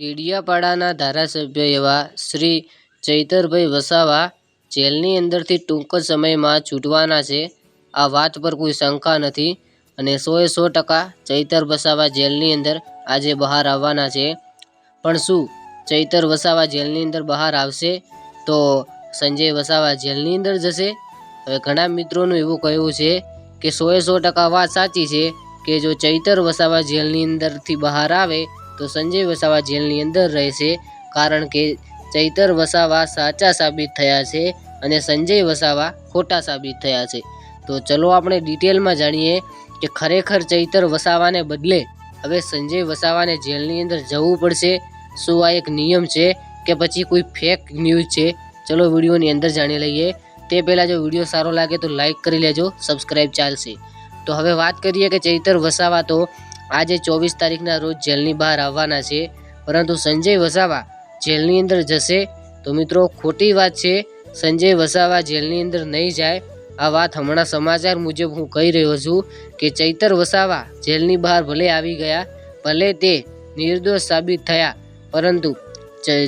ડેડિયાપાડાના ધારાસભ્ય એવા શ્રી ચૈતરભાઈ વસાવા જેલની અંદરથી ટૂંક જ સમયમાં છૂટવાના છે. આ વાત પર કોઈ શંકા નથી અને સોએ સો ટકા ચૈતર વસાવા જેલની અંદર આજે બહાર આવવાના છે. પણ શું ચૈતર વસાવા જેલની અંદર બહાર આવશે તો સંજય વસાવા જેલની અંદર જશે? હવે ઘણા મિત્રોનું એવું કહેવું છે કે સોએ સો ટકા વાત સાચી છે કે જો ચૈતર વસાવા જેલની અંદરથી બહાર આવે તો સંજય વસાવા જેલની અંદર રહેશે કારણ કે ચૈતર વસાવા સાચા સાબિત થયા છે અને સંજય વસાવા ખોટા સાબિત થયા છે. તો ચલો આપણે ડિટેલમાં જાણીએ કે ખરેખર ચૈતર વસાવાને બદલે હવે સંજય વસાવાને જેલની અંદર જવું પડશે. શું આ એક નિયમ છે કે પછી કોઈ ફેક ન્યૂઝ છે? ચલો વિડીયોની અંદર જાણી લઈએ. તે પહેલાં જો વીડિયો સારો લાગે તો લાઇક કરી લેજો સબસ્ક્રાઈબ ચાલશે. તો હવે વાત કરીએ કે ચૈતર વસાવા તો આજે ચોવીસ તારીખના રોજ જેલની બહાર આવવાના છે, પરંતુ સંજય વસાવા જેલની અંદર જશે. તો મિત્રો, ખોટી વાત છે, સંજય વસાવા જેલની અંદર નહીં જાય. આ વાત હમણાં સમાચાર મુજબ હું કહી રહ્યો છું કે ચૈતર વસાવા જેલની બહાર ભલે આવી ગયા, ભલે તે નિર્દોષ સાબિત થયા, પરંતુ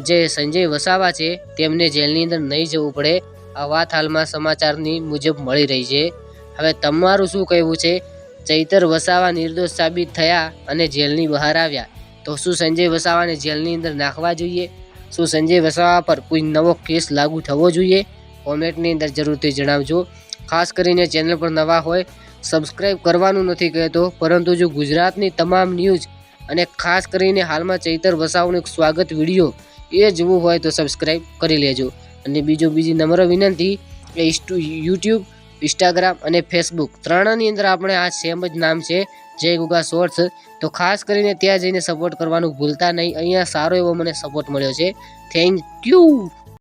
જે- સંજય વસાવા છે, તેમને જેલની અંદર નહીં જવું પડે. આ વાત હાલમાં સમાચારની મુજબ મળી રહી છે. હવે તમારું શું કહેવું છે? ચૈતર વસાવા નિર્દોષ સાબિત થયા અને જેલની બહાર આવ્યા. તો શું સંજય વસાવાને જેલની અંદર નાખવા જોઈએ? શું સંજય વસાવા પર કોઈ નવો કેસ લાગુ થવો જોઈએ? કોમેન્ટની અંદર જરૂરથી જણાવજો. ખાસ કરીને ચેનલ પર નવા હોય સબસ્ક્રાઈબ કરવાનું નથી કહેતો, પરંતુ જો ગુજરાતની તમામ ન્યૂઝ અને ખાસ કરીને હાલમાં ચૈતર વસાવાનું એક સ્વાગત વીડિયો એ જોવું હોય તો સબસ્ક્રાઈબ કરી લેજો. અને બીજો બીજી નમ્ર વિનંતી, એ યુટ્યુબ ઇન્સ્ટાગ્રામ અને ફેસબુક ત્રણની અંદર આપણે આ સેમ જ નામ છે, જય ગુગા શોર્ટ્સ તો ખાસ કરીને ત્યાં જઈને સપોર્ટ કરવાનું ભૂલતા નહીં. અહીંયા સારો એવો મને સપોર્ટ મળ્યો છે. Thank you